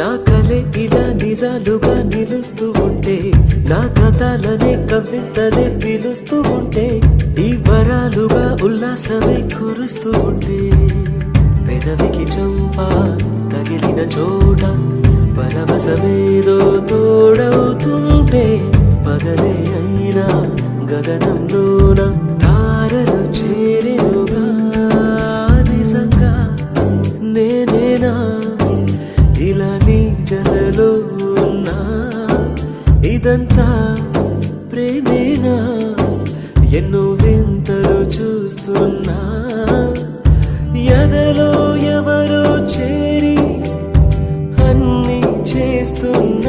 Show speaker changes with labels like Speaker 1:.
Speaker 1: నా కలే ఇలా నిజాలుగా నిలుస్తూ ఉంటే నా కథలనే కవితలే పిలుస్తూ ఉంటే ఈ వరాలుగా ఉల్లాసమే కురుస్తూ ఉంటే. పెదవికి చంపా తగిలిన చోట పరవశమేదో తోడవుతుంటే పగలే అయినా గగనంలోన తారలు చేరినుగా. నిజంగా నేనేనా? ఇలా నీ జలలో ఉన్నా ఇదంతా ప్రేమేనా? ఎన్నో వింతలు చూస్తున్నా ఎదలో ఎవరో చేరి అన్ని చేస్తున్నా.